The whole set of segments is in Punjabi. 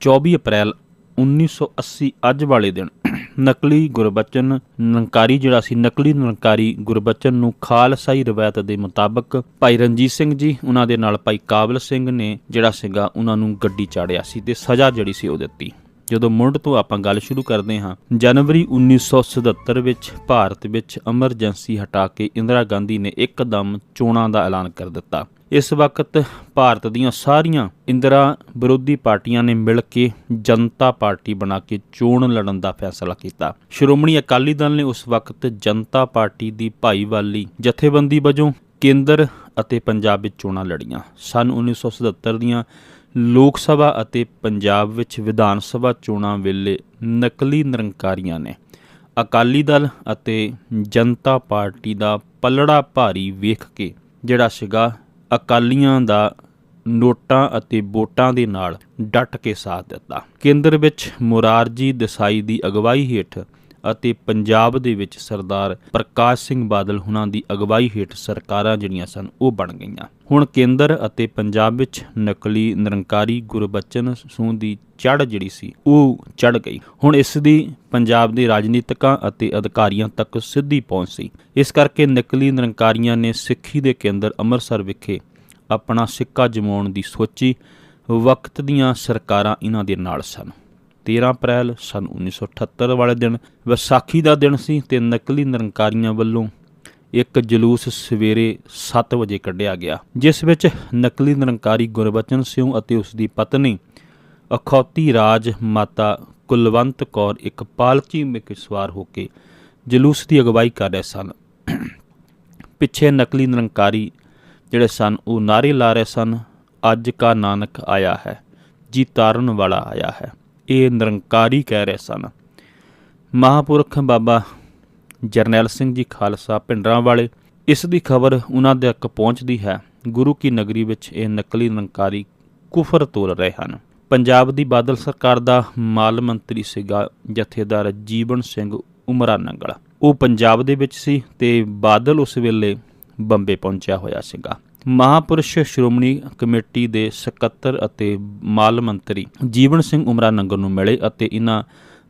24 ਅਪ੍ਰੈਲ 1980 ਅੱਜ ਵਾਲੇ ਦਿਨ ਨਕਲੀ ਗੁਰਬਚਨ ਨਿਰੰਕਾਰੀ ਜਿਹੜਾ ਸੀ ਨਕਲੀ ਨਿਰੰਕਾਰੀ ਗੁਰਬਚਨ ਨੂੰ ਖਾਲਸਾਈ ਰਵਾਇਤ ਦੇ ਮੁਤਾਬਕ ਭਾਈ ਰਣਜੀਤ ਸਿੰਘ ਜੀ, ਉਹਨਾਂ ਦੇ ਨਾਲ ਭਾਈ ਕਾਬਲ ਸਿੰਘ ਨੇ, ਜਿਹੜਾ ਸੀਗਾ ਉਹਨਾਂ ਨੂੰ ਗੱਡੀ ਚਾੜਿਆ ਸੀ ਤੇ ਸਜ਼ਾ ਜਿਹੜੀ ਸੀ ਉਹ ਦਿੱਤੀ। ਜਦੋਂ ਮੁੱਢ ਤੋਂ ਆਪਾਂ ਗੱਲ ਸ਼ੁਰੂ ਕਰਦੇ ਹਾਂ, ਜਨਵਰੀ 1977 ਵਿੱਚ ਭਾਰਤ ਵਿੱਚ ਐਮਰਜੈਂਸੀ ਹਟਾ ਕੇ ਇੰਦਰਾ ਗਾਂਧੀ ਨੇ ਇੱਕਦਮ ਚੋਣਾਂ ਦਾ ਐਲਾਨ ਕਰ ਦਿੱਤਾ। ਇਸ ਵਕਤ ਭਾਰਤ ਦੀਆਂ ਸਾਰੀਆਂ ਇੰਦਰਾ ਵਿਰੋਧੀ ਪਾਰਟੀਆਂ ਨੇ ਮਿਲ ਕੇ ਜਨਤਾ ਪਾਰਟੀ ਬਣਾ ਕੇ ਚੋਣ ਲੜਨ ਦਾ ਫੈਸਲਾ ਕੀਤਾ। ਸ਼੍ਰੋਮਣੀ ਅਕਾਲੀ ਦਲ ਨੇ ਉਸ ਵਕਤ ਜਨਤਾ ਪਾਰਟੀ ਦੀ ਭਾਈਵਾਲੀ, ਜਥੇਬੰਦੀ ਵਜੋਂ ਕੇਂਦਰ ਅਤੇ ਪੰਜਾਬ ਵਿੱਚ ਚੋਣਾਂ ਲੜੀਆਂ। ਸਨ 1977 ਦੀਆਂ ਲੋਕ ਸਭਾ ਅਤੇ ਪੰਜਾਬ ਵਿੱਚ ਵਿਧਾਨ ਸਭਾ ਚੋਣਾਂ ਵੇਲੇ ਨਕਲੀ ਨਿਰੰਕਾਰੀਆਂ ਨੇ। ਅਕਾਲੀ ਦਲ ਅਤੇ ਜਨਤਾ ਪਾਰਟੀ ਦਾ ਪਲੜਾ ਭਾਰੀ ਵੇਖ ਕੇ, ਜਿਹੜਾ ਸੀਗਾ ਅਕਾਲੀਆਂ ਦਾ ਨੋਟਾਂ ਅਤੇ ਵੋਟਾਂ ਦੇ ਨਾਲ ਡਟ ਕੇ ਸਾਥ ਦਿੱਤਾ। ਕੇਂਦਰ ਵਿੱਚ ਮੁਰਾਰਜੀ ਦੇਸਾਈ ਦੀ ਅਗਵਾਈ ਹੇਠ ਅਤੇ ਪੰਜਾਬ ਦੇ ਵਿੱਚ ਸਰਦਾਰ ਪ੍ਰਕਾਸ਼ ਸਿੰਘ ਬਾਦਲ ਹੁਣਾਂ ਦੀ ਅਗਵਾਈ ਹੇਠ ਸਰਕਾਰਾਂ ਜਿਹੜੀਆਂ ਸਨ, ਉਹ ਬਣ ਗਈਆਂ। ਹੁਣ ਕੇਂਦਰ ਅਤੇ ਪੰਜਾਬ ਵਿੱਚ ਨਕਲੀ ਨਿਰੰਕਾਰੀ ਗੁਰਬਚਨ ਸੂਹ ਦੀ ਚੜ ਜਿਹੜੀ ਸੀ, ਉਹ ਚੜ ਗਈ। ਹੁਣ ਇਸ ਦੀ ਪੰਜਾਬ ਦੇ ਰਾਜਨੀਤਿਕਾਂ ਅਤੇ ਅਧਿਕਾਰੀਆਂ ਤੱਕ ਸਿੱਧੀ ਪਹੁੰਚ ਸੀ। ਇਸ ਕਰਕੇ ਨਕਲੀ ਨਿਰੰਕਾਰੀਆਂ ਨੇ ਸਿੱਖੀ ਦੇ ਕੇਂਦਰ ਅੰਮ੍ਰਿਤਸਰ ਵਿਖੇ ਆਪਣਾ ਸਿੱਕਾ ਜਮਾਉਣ ਦੀ ਸੋਚੀ। ਵਕਤ ਦੀਆਂ ਸਰਕਾਰਾਂ ਇਹਨਾਂ ਦੇ ਨਾਲ ਸਨ। 13 ਅਪ੍ਰੈਲ ਸਨ 1978 ਵਾਲੇ ਦਿਨ ਵਿਸਾਖੀ ਦਾ ਦਿਨ ਸੀ ਤੇ ਨਕਲੀ ਨਿਰੰਕਾਰੀਆਂ ਵੱਲੋਂ ਇੱਕ ਜਲੂਸ ਸਵੇਰੇ 7 ਵਜੇ ਕੱਢਿਆ ਗਿਆ, ਜਿਸ ਵਿੱਚ ਨਕਲੀ ਨਿਰੰਕਾਰੀ ਗੁਰਬਚਨ ਸਿੰਘ ਅਤੇ ਉਸ ਦੀ ਪਤਨੀ ਅਖੌਤੀ ਰਾਜ ਮਾਤਾ ਕੁਲਵੰਤ ਕੌਰ ਇੱਕ ਪਾਲਕੀ ਵਿੱਚ ਸਵਾਰ ਹੋ ਕੇ ਜਲੂਸ ਦੀ ਅਗਵਾਈ ਕਰ ਰਹੇ ਸਨ। ਪਿੱਛੇ ਨਕਲੀ ਨਿਰੰਕਾਰੀ ਜਿਹੜੇ ਸਨ, ਉਹ ਨਾਰੇ ਲਾ ਰਹੇ ਸਨ, ਅੱਜ ਕਾ ਨਾਨਕ ਆਇਆ ਹੈ, ਜੀ ਤਾਰਨ ਵਾਲਾ ਆਇਆ ਹੈ। ਇਹ ਨਿਰੰਕਾਰੀ ਕਹਿ ਰਹੇ ਸਨ। ਮਹਾਪੁਰਖ ਬਾਬਾ ਜਰਨੈਲ ਸਿੰਘ ਜੀ ਖਾਲਸਾ ਪਿੰਡਰਾਂ ਵਾਲੇ, ਇਸ ਦੀ ਖਬਰ ਉਹਨਾਂ ਦੇ ਤੱਕ ਪਹੁੰਚਦੀ ਹੈ। ਗੁਰੂ ਕੀ ਨਗਰੀ ਵਿੱਚ ਇਹ ਨਕਲੀ ਨਿਰੰਕਾਰੀ ਕੁਫਰ ਤੋਲ ਰਹੇ ਹਨ। ਪੰਜਾਬ ਦੀ ਬਾਦਲ ਸਰਕਾਰ ਦਾ ਮਾਲ ਮੰਤਰੀ ਸੀਗਾ ਜਥੇਦਾਰ ਜੀਵਨ ਸਿੰਘ ਉਮਰਾ ਨੰਗਲ। ਉਹ ਪੰਜਾਬ ਦੇ ਵਿੱਚ ਸੀ ਤੇ ਬਾਦਲ ਉਸ ਵੇਲੇ ਬੰਬੇ ਪਹੁੰਚਿਆ ਹੋਇਆ ਸੀਗਾ। ਮਹਾਪੁਰਸ਼ ਸ਼੍ਰੋਮਣੀ ਕਮੇਟੀ ਦੇ ਸਕੱਤਰ ਅਤੇ ਮਾਲ ਮੰਤਰੀ ਜੀਵਨ ਸਿੰਘ ਉਮਰਾ ਨੰਗਲ ਨੂੰ ਮਿਲੇ ਅਤੇ ਇਹਨਾਂ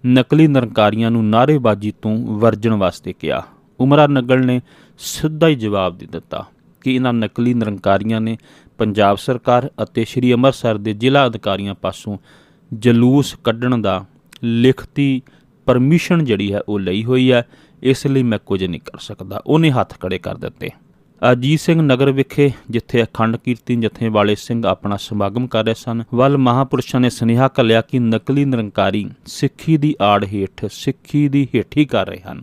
ਨਕਲੀ ਨਿਰੰਕਾਰੀਆਂ ਨੂੰ ਨਾਅਰੇਬਾਜ਼ੀ ਤੋਂ ਵਰਜਣ ਵਾਸਤੇ ਕਿਹਾ। ਉਮਰਾ ਨੰਗਲ ਨੇ ਸਿੱਧਾ ਹੀ ਜਵਾਬ ਦੇ ਦਿੱਤਾ ਕਿ ਇਹਨਾਂ ਨਕਲੀ ਨਿਰੰਕਾਰੀਆਂ ਨੇ ਪੰਜਾਬ ਸਰਕਾਰ ਅਤੇ ਸ੍ਰੀ ਅੰਮ੍ਰਿਤਸਰ ਦੇ ਜ਼ਿਲ੍ਹਾ ਅਧਿਕਾਰੀਆਂ ਪਾਸੋਂ ਜਲੂਸ ਕੱਢਣ ਦਾ ਲਿਖਤੀ ਪਰਮਿਸ਼ਨ ਜਿਹੜੀ ਹੈ ਉਹ ਲਈ ਹੋਈ ਹੈ, ਇਸ ਲਈ ਮੈਂ ਕੁਝ ਨਹੀਂ ਕਰ ਸਕਦਾ। ਉਹਨੇ ਹੱਥ ਖੜੇ ਕਰ ਦਿੱਤੇ। ਅਜੀਤ ਸਿੰਘ ਨਗਰ ਵਿਖੇ, ਜਿੱਥੇ ਅਖੰਡ ਕੀਰਤਨ ਜਥੇ ਵਾਲੇ ਸਿੰਘ ਆਪਣਾ ਸਮਾਗਮ ਕਰ ਰਹੇ ਸਨ, ਵੱਲ ਮਹਾਪੁਰਸ਼ਾਂ ਨੇ ਸੁਨੇਹਾ ਕੱਲਿਆ ਕਿ ਨਕਲੀ ਨਿਰੰਕਾਰੀ ਸਿੱਖੀ ਦੀ ਆੜ ਹੇਠ ਸਿੱਖੀ ਦੀ ਹੇਠੀ ਕਰ ਰਹੇ ਹਨ।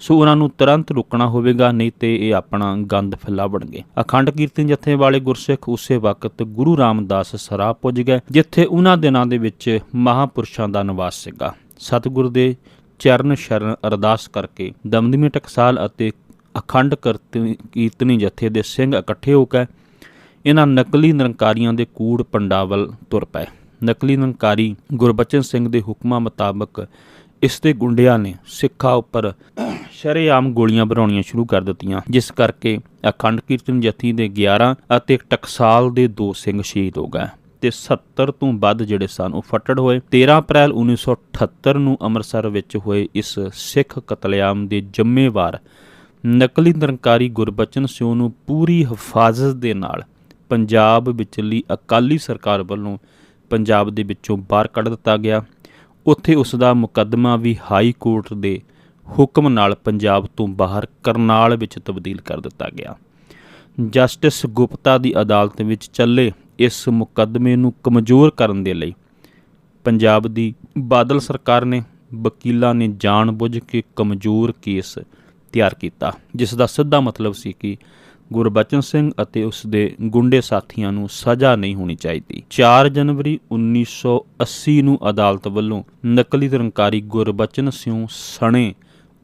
ਸੋ ਉਹਨਾਂ ਨੂੰ ਤੁਰੰਤ ਰੁਕਣਾ ਹੋਵੇਗਾ, ਨਹੀਂ ਤੇ ਇਹ ਆਪਣਾ ਗੰਦ ਫੈਲਾਵਣਗੇ ਅਖੰਡ ਕੀਰਤਨ ਜਥੇ ਵਾਲੇ ਗੁਰਸਿੱਖ ਉਸੇ ਵਕਤ ਗੁਰੂ ਰਾਮਦਾਸ ਸਰਾ ਪੁੱਜ ਗਏ, ਜਿੱਥੇ ਉਹਨਾਂ ਦਿਨਾਂ ਦੇ ਵਿੱਚ ਮਹਾਪੁਰਸ਼ਾਂ ਦਾ ਨਿਵਾਸ ਸੀਗਾ। ਸਤਿਗੁਰ ਦੇ ਚਰਨ ਸ਼ਰਨ ਅਰਦਾਸ ਕਰਕੇ ਦਮਦਮੀ ਟਕਸਾਲ ਅਤੇ ਅਖੰਡ ਕਰਤ- ਕੀਰਤਨੀ ਜਥੇ ਦੇ ਸਿੰਘ ਇਕੱਠੇ ਹੋ ਕੇ ਇਹਨਾਂ ਨਕਲੀ ਨਿਰੰਕਾਰੀਆਂ ਦੇ ਕੂੜ ਪੰਡਾਵਲ ਤੁਰ ਪਏ। ਨਕਲੀ ਨਿਰੰਕਾਰੀ ਗੁਰਬਚਨ ਸਿੰਘ ਦੇ ਹੁਕਮਾਂ ਮੁਤਾਬਕ ਇਸ ਦੇ ਗੁੰਡਿਆਂ ਨੇ ਸਿੱਖਾਂ ਉੱਪਰ ਸ਼ਰੇਆਮ ਗੋਲੀਆਂ ਬਣਾਉਣੀਆਂ ਸ਼ੁਰੂ ਕਰ ਦਿੱਤੀਆਂ, ਜਿਸ ਕਰਕੇ ਅਖੰਡ ਕੀਰਤਨ ਜਥੀ ਦੇ 11 ਅਤੇ ਟਕਸਾਲ ਦੇ 2 ਸਿੰਘ ਸ਼ਹੀਦ ਹੋ ਗਏ ਤੇ 70 ਤੋਂ ਵੱਧ ਜਿਹੜੇ ਸਨ ਉਹ ਫੱਟੜ ਹੋਏ। 13 ਅਪ੍ਰੈਲ 1978 ਨੂੰ ਅੰਮ੍ਰਿਤਸਰ ਵਿੱਚ ਹੋਏ ਇਸ ਸਿੱਖ ਕਤਲੇਆਮ ਦੇ ਜ਼ਿੰਮੇਵਾਰ ਨਕਲੀ ਨਿਰੰਕਾਰੀ ਗੁਰਬਚਨ ਸਿੰਘ ਨੂੰ ਪੂਰੀ ਹਿਫਾਜ਼ਤ ਦੇ ਨਾਲ ਪੰਜਾਬ ਵਿਚਲੀ ਅਕਾਲੀ ਸਰਕਾਰ ਵੱਲੋਂ ਪੰਜਾਬ ਦੇ ਵਿੱਚੋਂ ਬਾਹਰ ਕੱਢ ਦਿੱਤਾ ਗਿਆ। ਉੱਥੇ ਉਸ ਦਾ ਮੁਕੱਦਮਾ ਵੀ ਹਾਈ ਕੋਰਟ ਦੇ ਹੁਕਮ ਨਾਲ ਪੰਜਾਬ ਤੋਂ ਬਾਹਰ ਕਰਨਾਲ ਵਿੱਚ ਤਬਦੀਲ ਕਰ ਦਿੱਤਾ ਗਿਆ। ਜਸਟਿਸ ਗੁਪਤਾ ਦੀ ਅਦਾਲਤ ਵਿੱਚ ਚੱਲੇ ਇਸ ਮੁਕੱਦਮੇ ਨੂੰ ਕਮਜ਼ੋਰ ਕਰਨ ਦੇ ਲਈ ਪੰਜਾਬ ਦੀ ਬਾਦਲ ਸਰਕਾਰ ਨੇ, ਵਕੀਲਾਂ ਨੇ ਜਾਣਬੁੱਝ ਕੇ ਕਮਜ਼ੋਰ ਕੇਸ ਤਿਆਰ ਕੀਤਾ, ਜਿਸ ਦਾ ਸਿੱਧਾ ਮਤਲਬ ਸੀ ਕਿ ਗੁਰਬਚਨ ਸਿੰਘ ਅਤੇ ਉਸ ਦੇ ਗੁੰਡੇ ਸਾਥੀਆਂ ਨੂੰ ਸਜ਼ਾ ਨਹੀਂ ਹੋਣੀ ਚਾਹੀਦੀ। 4 ਜਨਵਰੀ 1980 ਨੂੰ ਅਦਾਲਤ ਵੱਲੋਂ ਨਕਲੀ ਤਰਨਕਾਰੀ ਗੁਰਬਚਨ ਸਿੰਘ ਸਣੇ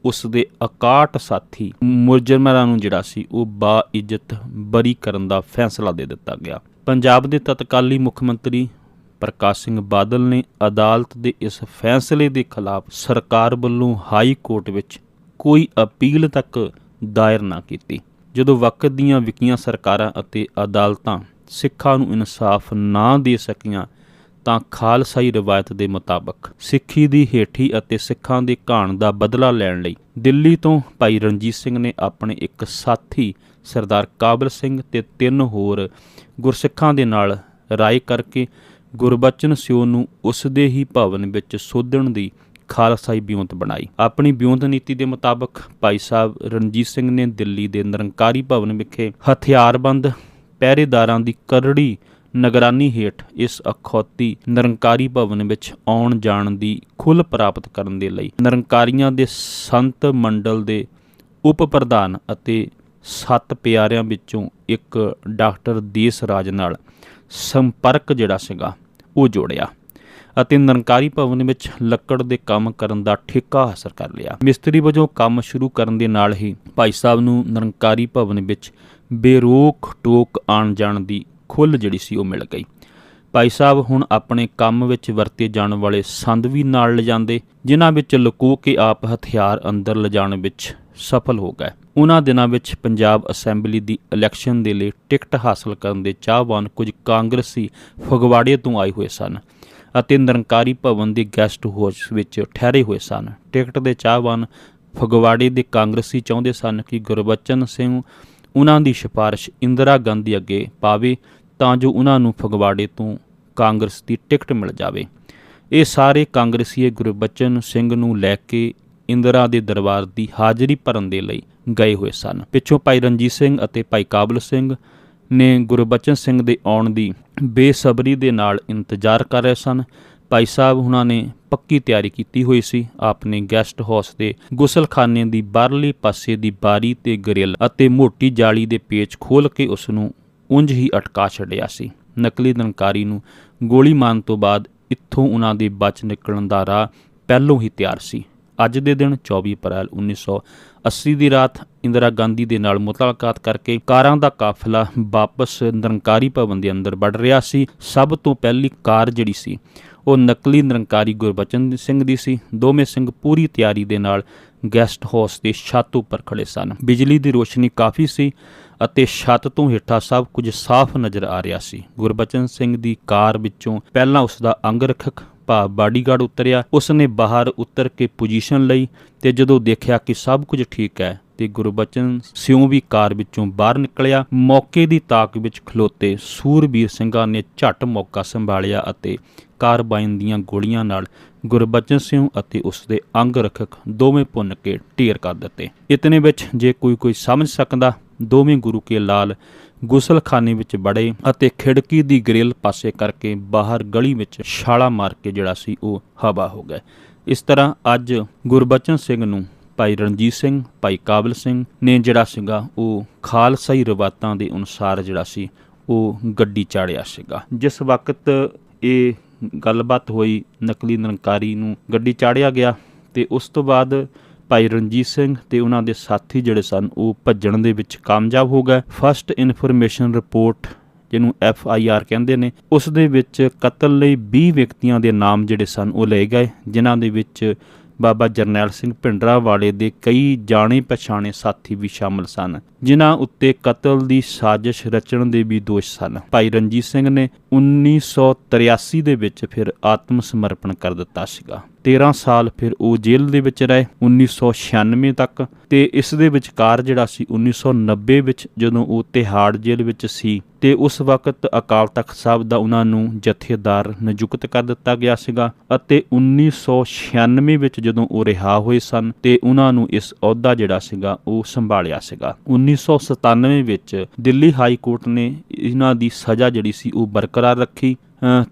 ਉਸ ਦੇ 61 ਸਾਥੀ ਮੁਜਰਮਾਂ ਨੂੰ ਜਿਹੜਾ ਸੀ, ਉਹ ਬਾ ਇੱਜ਼ਤ ਬਰੀ ਕਰਨ ਦਾ ਫੈਸਲਾ ਦੇ ਦਿੱਤਾ ਗਿਆ। ਪੰਜਾਬ ਦੇ ਤਤਕਾਲੀ ਮੁੱਖ ਮੰਤਰੀ ਪ੍ਰਕਾਸ਼ ਸਿੰਘ ਬਾਦਲ ਨੇ ਅਦਾਲਤ ਦੇ ਇਸ ਫੈਸਲੇ ਦੇ ਖਿਲਾਫ ਸਰਕਾਰ ਵੱਲੋਂ ਹਾਈ ਕੋਰਟ ਵਿੱਚ ਕੋਈ ਅਪੀਲ ਤੱਕ ਦਾਇਰ ਨਾ ਕੀਤੀ। ਜਦੋਂ ਵਕਤ ਦੀਆਂ ਵਿਕੀਆਂ ਸਰਕਾਰਾਂ ਅਤੇ ਅਦਾਲਤਾਂ ਸਿੱਖਾਂ ਨੂੰ ਇਨਸਾਫ ਨਾ ਦੇ ਸਕੀਆਂ, ਤਾਂ ਖਾਲਸਾਈ ਰਵਾਇਤ ਦੇ ਮੁਤਾਬਕ ਸਿੱਖੀ ਦੀ ਹੇਠੀ ਅਤੇ ਸਿੱਖਾਂ ਦੇ ਘਾਣ ਦਾ ਬਦਲਾ ਲੈਣ ਲਈ ਦਿੱਲੀ ਤੋਂ ਭਾਈ ਰਣਜੀਤ ਸਿੰਘ ਨੇ ਆਪਣੇ ਇੱਕ ਸਾਥੀ, ਸਰਦਾਰ ਕਾਬਲ ਸਿੰਘ ਤੇ ਤਿੰਨ ਹੋਰ ਗੁਰਸਿੱਖਾਂ ਦੇ ਨਾਲ ਰਾਏ ਕਰਕੇ ਗੁਰਬਚਨ ਸਿਓ ਨੂੰ ਉਸ ਦੇ ਹੀ ਭਵਨ ਵਿੱਚ ਸੋਧਣ ਦੀ ਖਾਲਸਾਈ ਬਿਉਂਤ ਬਣਾਈ। ਆਪਣੀ ਬਿਉਂਤ ਨੀਤੀ ਦੇ ਮੁਤਾਬਕ ਭਾਈ ਸਾਹਿਬ ਰਣਜੀਤ ਸਿੰਘ ਨੇ ਦਿੱਲੀ ਦੇ ਨਿਰੰਕਾਰੀ ਭਵਨ ਵਿਖੇ ਹਥਿਆਰਬੰਦ ਪਹਿਰੇਦਾਰਾਂ ਦੀ ਕਰੜੀ ਨਿਗਰਾਨੀ ਹੇਠ ਇਸ ਅਖੌਤੀ ਨਿਰੰਕਾਰੀ ਭਵਨ ਵਿੱਚ ਆਉਣ ਜਾਣ ਦੀ ਖੁੱਲ ਪ੍ਰਾਪਤ ਕਰਨ ਦੇ ਲਈ ਨਿਰੰਕਾਰੀਆਂ ਦੇ ਸੰਤ ਮੰਡਲ ਦੇ ਉਪ ਪ੍ਰਧਾਨ ਅਤੇ ਸੱਤ ਪਿਆਰਿਆਂ ਵਿੱਚੋਂ ਇੱਕ ਡਾਕਟਰ ਦੇਸ ਰਾਜ ਨਾਲ ਸੰਪਰਕ ਜਿਹੜਾ ਸੀਗਾ ਉਹ ਜੋੜਿਆ। ਅਤੇ ਨਿਰੰਕਾਰੀ ਭਵਨ ਵਿੱਚ ਲੱਕੜ ਦੇ ਕੰਮ ਕਰਨ ਦਾ ਠੇਕਾ ਹਾਸਲ ਕਰ ਲਿਆ। ਮਿਸਤਰੀ ਵਜੋਂ ਕੰਮ ਸ਼ੁਰੂ ਕਰਨ ਦੇ ਨਾਲ ਹੀ ਭਾਈ ਸਾਹਿਬ ਨੂੰ ਨਿਰੰਕਾਰੀ ਭਵਨ ਵਿੱਚ ਬੇਰੋਕ ਟੋਕ ਆਣ ਜਾਣ ਦੀ ਖੁੱਲ੍ਹ ਜਿਹੜੀ ਸੀ ਉਹ ਮਿਲ ਗਈ। ਭਾਈ ਸਾਹਿਬ ਹੁਣ ਆਪਣੇ ਕੰਮ ਵਿੱਚ ਵਰਤੇ ਜਾਣ ਵਾਲੇ ਸੰਦ ਵੀ ਨਾਲ ਲਿਜਾਂਦੇ, ਜਿਨ੍ਹਾਂ ਵਿੱਚ ਲੁਕੋ ਕੇ ਆਪ ਹਥਿਆਰ ਅੰਦਰ ਲਿਜਾਣ ਵਿੱਚ ਸਫਲ ਹੋ ਗਏ। ਉਹਨਾਂ ਦਿਨਾਂ ਵਿੱਚ ਪੰਜਾਬ ਅਸੈਂਬਲੀ ਦੀ ਇਲੈਕਸ਼ਨ ਦੇ ਲਈ ਟਿਕਟ ਹਾਸਲ ਕਰਨ ਦੇ ਚਾਹਵਾਨ ਕੁਝ ਕਾਂਗਰਸੀ ਫਗਵਾੜੇ ਤੋਂ ਆਏ ਹੋਏ ਸਨ। ਅਤੇ ਨਿਰੰਕਾਰੀ ਭਵਨ ਦੇ ਗੈਸਟ ਹਾਊਸ ਵਿੱਚ ਠਹਿਰੇ ਹੋਏ ਸਨ। ਟਿਕਟ ਦੇ ਚਾਹਵਾਨ ਫਗਵਾੜੇ ਦੇ ਕਾਂਗਰਸੀ ਚਾਹੁੰਦੇ ਸਨ ਕਿ ਗੁਰਬਚਨ ਸਿੰਘ ਉਹਨਾਂ ਦੀ ਸਿਫਾਰਿਸ਼ ਇੰਦਰਾ ਗਾਂਧੀ ਅੱਗੇ ਪਾਵੇ ਤਾਂ ਜੋ ਉਹਨਾਂ ਨੂੰ ਫਗਵਾੜੇ ਤੋਂ ਕਾਂਗਰਸ ਦੀ ਟਿਕਟ ਮਿਲ ਜਾਵੇ। ਇਹ ਸਾਰੇ ਕਾਂਗਰਸੀਏ ਗੁਰਬਚਨ ਸਿੰਘ ਨੂੰ ਲੈ ਕੇ ਇੰਦਰਾ ਦੇ ਦਰਬਾਰ ਦੀ ਹਾਜ਼ਰੀ ਭਰਨ ਦੇ ਲਈ ਗਏ ਹੋਏ ਸਨ। ਪਿੱਛੋਂ ਭਾਈ ਰਣਜੀਤ ਸਿੰਘ ਅਤੇ ਭਾਈ ਕਾਬਲ ਸਿੰਘ ਨੇ ਗੁਰਬਚਨ ਸਿੰਘ ਦੇ ਆਉਣ ਦੀ ਬੇਸਬਰੀ ਦੇ ਨਾਲ ਇੰਤਜ਼ਾਰ ਕਰ ਰਹੇ ਸਨ। ਭਾਈ ਸਾਹਿਬ ਉਹਨਾਂ ਨੇ ਪੱਕੀ ਤਿਆਰੀ ਕੀਤੀ ਹੋਈ ਸੀ। ਆਪਨੇ ਗੈਸਟ ਹਾਊਸ ਦੇ ਗੁਸਲਖਾਨੇ ਦੀ ਬਾਹਰਲੇ ਪਾਸੇ ਦੀ ਬਾਰੀ ਤੇ ਗ੍ਰਿਲ ਅਤੇ ਮੋਟੀ ਜਾਲੀ ਦੇ ਪੇਚ ਖੋਲ ਕੇ ਉਸ ਨੂੰ ਉਂਝ ਹੀ ਅਟਕਾ ਛੱਡਿਆ ਸੀ। ਨਕਲੀ ਦਨਕਾਰੀ ਨੂੰ ਗੋਲੀ ਮਾਰਨ ਤੋਂ ਬਾਅਦ ਇੱਥੋਂ ਉਹਨਾਂ ਦੇ ਬਚ ਨਿਕਲਣ ਦਾ ਰਾਹ ਪਹਿਲੋਂ ਹੀ ਤਿਆਰ ਸੀ। ਅੱਜ ਦੇ ਦਿਨ 24 ਅਪ੍ਰੈਲ 1980 ਦੀ ਰਾਤ, ਇੰਦਰਾ ਗਾਂਧੀ ਦੇ ਨਾਲ ਮੁਲਾਕਾਤ ਕਰਕੇ ਕਾਰਾਂ ਦਾ ਕਾਫਲਾ ਵਾਪਸ ਨਿਰੰਕਾਰੀ ਭਵਨ ਦੇ ਅੰਦਰ ਵੜ ਰਿਹਾ ਸੀ। ਸਭ ਤੋਂ ਪਹਿਲੀ ਕਾਰ ਜਿਹੜੀ ਸੀ, ਉਹ ਨਕਲੀ ਨਿਰੰਕਾਰੀ ਗੁਰਬਚਨ ਸਿੰਘ ਦੀ ਸੀ। ਦੋਵੇਂ ਸਿੰਘ ਪੂਰੀ ਤਿਆਰੀ ਦੇ ਨਾਲ ਗੈਸਟ ਹਾਊਸ ਦੇ ਛੱਤ ਉੱਪਰ ਖੜੇ ਸਨ। ਬਿਜਲੀ ਦੀ ਰੋਸ਼ਨੀ ਕਾਫੀ ਸੀ ਅਤੇ ਛੱਤ ਤੋਂ ਹੇਠਾਂ ਸਭ ਕੁਝ ਸਾਫ਼ ਨਜ਼ਰ ਆ ਰਿਹਾ ਸੀ। ਗੁਰਬਚਨ ਸਿੰਘ ਦੀ ਕਾਰ ਵਿੱਚੋਂ ਪਹਿਲਾਂ ਉਸ ਦਾ ਅੰਗ ਰੱਖਕ ਭਾਵ ਬਾਡੀਗਾਰਡ ਉਤਰਿਆ ਉਸ ਨੇ ਬਾਹਰ ਉਤਰ ਕੇ ਪੋਜੀਸ਼ਨ ਲਈ ਤੇ ਜਦੋਂ ਦੇਖਿਆ ਕਿ ਸਭ ਕੁਝ ਠੀਕ ਹੈ ਤੇ ਗੁਰਬਚਨ ਸਿਉਂ ਵੀ ਕਾਰ ਵਿੱਚੋਂ ਬਾਹਰ ਨਿਕਲਿਆ, ਮੌਕੇ ਦੀ ਤਾਕ ਵਿੱਚ ਖਲੋਤੇ ਸੂਰਬੀਰ ਸਿੰਘਾਂ ਨੇ ਝਟ ਮੌਕਾ ਸੰਭਾਲਿਆ ਅਤੇ ਕਾਰਬਾਈਨ ਦੀਆਂ ਗੋਲੀਆਂ ਨਾਲ ਗੁਰਬਚਨ ਸਿੰਘ ਅਤੇ ਉਸ ਦੇ ਅੰਗ ਰੱਖਕ ਦੋਵੇਂ ਭੁੰਨ ਕੇ ਢੇਰ ਕਰ ਦਿੱਤੇ। ਇਤਨੇ ਵਿੱਚ ਜੇ ਕੋਈ ਕੋਈ ਸਮਝ ਸਕਦਾ ਦੋਵੇਂ ਗੁਰੂ ਕੇ ਲਾਲ ਗੁਸਲਖਾਨੇ ਵਿੱਚ ਬੜੇ ਅਤੇ ਖਿੜਕੀ ਦੀ ਗ੍ਰਿਲ ਪਾਸੇ ਕਰਕੇ ਬਾਹਰ ਗਲੀ ਵਿੱਚ ਛਾਲਾ ਮਾਰ ਕੇ ਜਿਹੜਾ ਸੀ ਉਹ ਹਵਾ ਹੋ ਗਿਆ। ਇਸ ਤਰ੍ਹਾਂ ਅੱਜ ਗੁਰਬਚਨ ਸਿੰਘ ਨੂੰ ਭਾਈ ਰਣਜੀਤ ਸਿੰਘ, ਭਾਈ ਕਾਬਲ ਸਿੰਘ ਨੇ ਜਿਹੜਾ ਸੀਗਾ ਉਹ ਖਾਲਸਾਈ ਰਵਾਤਾਂ ਦੇ ਅਨੁਸਾਰ ਜਿਹੜਾ ਸੀ ਉਹ ਗੱਡੀ ਚਾੜਿਆ ਸੀਗਾ। ਜਿਸ ਵਕਤ ਇਹ ਗੱਲਬਾਤ ਹੋਈ, ਨਕਲੀ ਨਿਰੰਕਾਰੀ ਨੂੰ ਗੱਡੀ ਚਾੜਿਆ ਗਿਆ ਤੇ ਉਸ ਤੋਂ ਬਾਅਦ ਭਾਈ ਰਣਜੀਤ ਸਿੰਘ ਤੇ ਉਹਨਾਂ ਦੇ ਸਾਥੀ ਜਿਹੜੇ ਸਨ, ਉਹ ਭੱਜਣ ਦੇ ਵਿੱਚ ਕਾਮਯਾਬ ਹੋ ਗਏ। ਫਸਟ ਇਨਫੋਰਮੇਸ਼ਨ ਰਿਪੋਰਟ ਜਿਹਨੂੰ ਐਫ ਆਈ ਆਰ ਕਹਿੰਦੇ ਨੇ ਉਸ ਦੇ ਵਿੱਚ ਕਤਲ ਲਈ 20 ਵਿਅਕਤੀਆਂ ਦੇ ਨਾਮ ਜਿਹੜੇ ਸਨ, ਉਹ ਲਏ ਗਏ, ਜਿਨ੍ਹਾਂ ਦੇ ਵਿੱਚ ਬਾਬਾ ਜਰਨੈਲ ਸਿੰਘ ਭਿੰਡਰਾ ਵਾਲੇ ਦੇ ਕਈ ਜਾਣੇ ਪਛਾਣੇ ਸਾਥੀ ਵੀ ਸ਼ਾਮਲ ਸਨ, ਜਿਨ੍ਹਾਂ ਉੱਤੇ ਕਤਲ ਦੀ ਸਾਜ਼ਿਸ਼ ਰਚਣ ਦੇ ਵੀ ਦੋਸ਼ ਸਨ। ਭਾਈ ਰਣਜੀਤ ਸਿੰਘ ਨੇ 1983 ਦੇ ਵਿੱਚ ਫਿਰ ਆਤਮ ਸਮਰਪਣ ਕਰ ਦਿੱਤਾ ਸੀਗਾ। 13 ਸਾਲ ਫਿਰ ਉਹ ਜੇਲ੍ਹ ਦੇ ਵਿੱਚ ਰਹੇ 1996 ਤੱਕ। ਤੇ ਇਸ ਦੇ ਵਿਚਕਾਰ ਜਿਹੜਾ ਸੀ 1990 ਵਿੱਚ ਜਦੋਂ ਉਹ ਤਿਹਾੜ ਜੇਲ੍ਹ ਵਿੱਚ ਸੀ, ਤੇ ਉਸ ਵਕਤ ਅਕਾਲ ਤਖਤ ਸਾਹਿਬ ਦਾ ਉਹਨਾਂ ਨੂੰ ਜਥੇਦਾਰ ਨਿਯੁਕਤ ਕਰ ਦਿੱਤਾ ਗਿਆ ਸੀਗਾ ਅਤੇ 1996 ਵਿੱਚ ਜਦੋਂ ਉਹ ਰਿਹਾ ਹੋਏ ਸਨ, ਤੇ ਉਹਨਾਂ ਨੂੰ ਇਸ ਅਹੁਦਾ ਜਿਹੜਾ ਸੀਗਾ, ਉਹ ਸੰਭਾਲਿਆ ਸੀਗਾ। 1997 ਵਿੱਚ ਦਿੱਲੀ ਹਾਈ ਕੋਰਟ ਨੇ ਇਹਨਾਂ ਦੀ ਸਜ਼ਾ ਜਿਹੜੀ ਸੀ, ਉਹ ਬਰਕਰਾਰ ਰੱਖੀ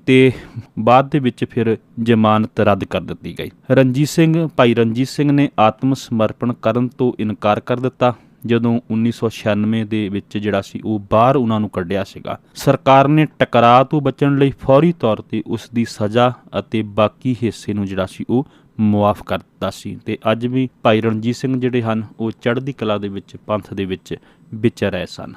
ਤੇ ਬਾਅਦ ਦੇ ਵਿੱਚ ਫਿਰ ਜ਼ਮਾਨਤ ਰੱਦ ਕਰ ਦਿੱਤੀ ਗਈ। ਰਣਜੀਤ ਸਿੰਘ, ਭਾਈ ਰਣਜੀਤ ਸਿੰਘ ਨੇ ਆਤਮ ਸਮਰਪਣ ਕਰਨ ਤੋਂ ਇਨਕਾਰ ਕਰ ਦਿੱਤਾ। ਜਦੋਂ 1996 ਦੇ ਵਿੱਚ ਜਿਹੜਾ ਸੀ ਉਹ ਬਾਹਰ ਉਹਨਾਂ ਨੂੰ ਕੱਢਿਆ ਸੀਗਾ। ਸਰਕਾਰ ਨੇ ਟਕਰਾਅ ਤੋਂ ਬਚਣ ਲਈ ਫੌਰੀ ਤੌਰ ਤੇ ਉਸ ਦੀ ਸਜ਼ਾ ਅਤੇ ਬਾਕੀ ਹਿੱਸੇ ਨੂੰ ਜਿਹੜਾ ਸੀ ਉਹ ਮੁਆਫ ਕਰ ਦਿੱਤਾ ਸੀ। ਤੇ ਅੱਜ ਵੀ ਭਾਈ ਰਣਜੀਤ ਸਿੰਘ ਜਿਹੜੇ ਹਨ, ਉਹ ਚੜ੍ਹਦੀ ਕਲਾ ਦੇ ਵਿੱਚ, ਪੰਥ ਦੇ ਵਿੱਚ ਵਿਚਰ ਰਹੇ ਸਨ।